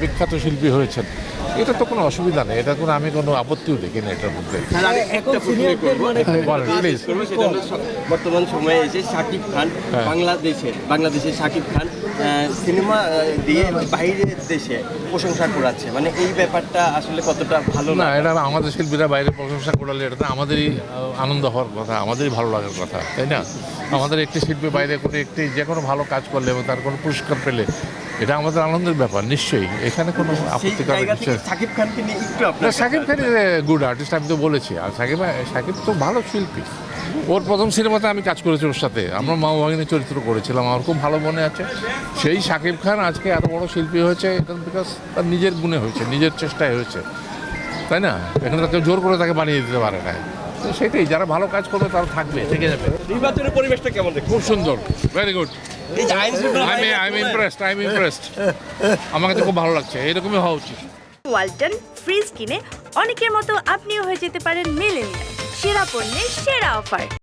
বিখ্যাত শিল্পী হয়েছেন। এটা তো কোনো অসুবিধা নেই এটা কোনো আমি কোনো আপত্তিও দেখি না এটার মধ্যে। মানে সেটা হলো স- বর্তমান সময়ে এসে শাকিব খান হ্যাঁ। বাংলাদেশের বাংলাদেশের শাকিব খান সিনেমা দিয়ে বাইরের দেশে প্রশংসা করাচ্ছে। মানে এই ব্যাপারটা আসলে কতটা ভালো না এটা আমাদের শিল্পীরা বাইরে প্রশংসা করলে এটা তো আমাদেরই আনন্দ হওয়ার কথা আমাদেরই ভালো লাগার কথা তাই না? আমাদের একটি শিল্পী বাইরে কোনো একটি যে কোনো ভালো কাজ করলে এবং তার কোনো পুরস্কার পেলে এটা আমাদের আনন্দের ব্যাপার নিশ্চয়ই। এখানে কোনো কিছু? খানকে নিয়ে একটু আপনার সাকিব খান গুড আর্টিস্ট আমি তো বলেছি। আর সাকিব সাকিব তো ভালো শিল্পী। ওর প্রথম সিনেমাতে আমি কাজ করেছি ওর সাথে। আমরা মা ভাগিনী চরিত্র করেছিলাম। আমার খুব ভালো মনে আছে। সেই সাকিব খান আজকে এত বড় শিল্পী হয়েছে এটা বিকজ তার নিজের গুণে হয়েছে নিজের চেষ্টায় হয়েছে। তাই না? এখানে তো কেউ জোর করে তাকে বানিয়ে দিতে পারে না। তো সেটাই যারা ভালো কাজ করবে তারা থাকবে। থেকে যাবে। নির্বাচনের পরিবেশটা কেমন খুব সুন্দর। Very good I am impressed I impressed আমাকে তো খুব ভালো লাগছে এরকমই হওয়া উচিত। ওয়ালটন ফ্রিজ কিনে অনেকের মতো আপনিও হয়ে যেতে পারেন মিলেনিয়াল। সেরা পণ্যের সেরা অফার।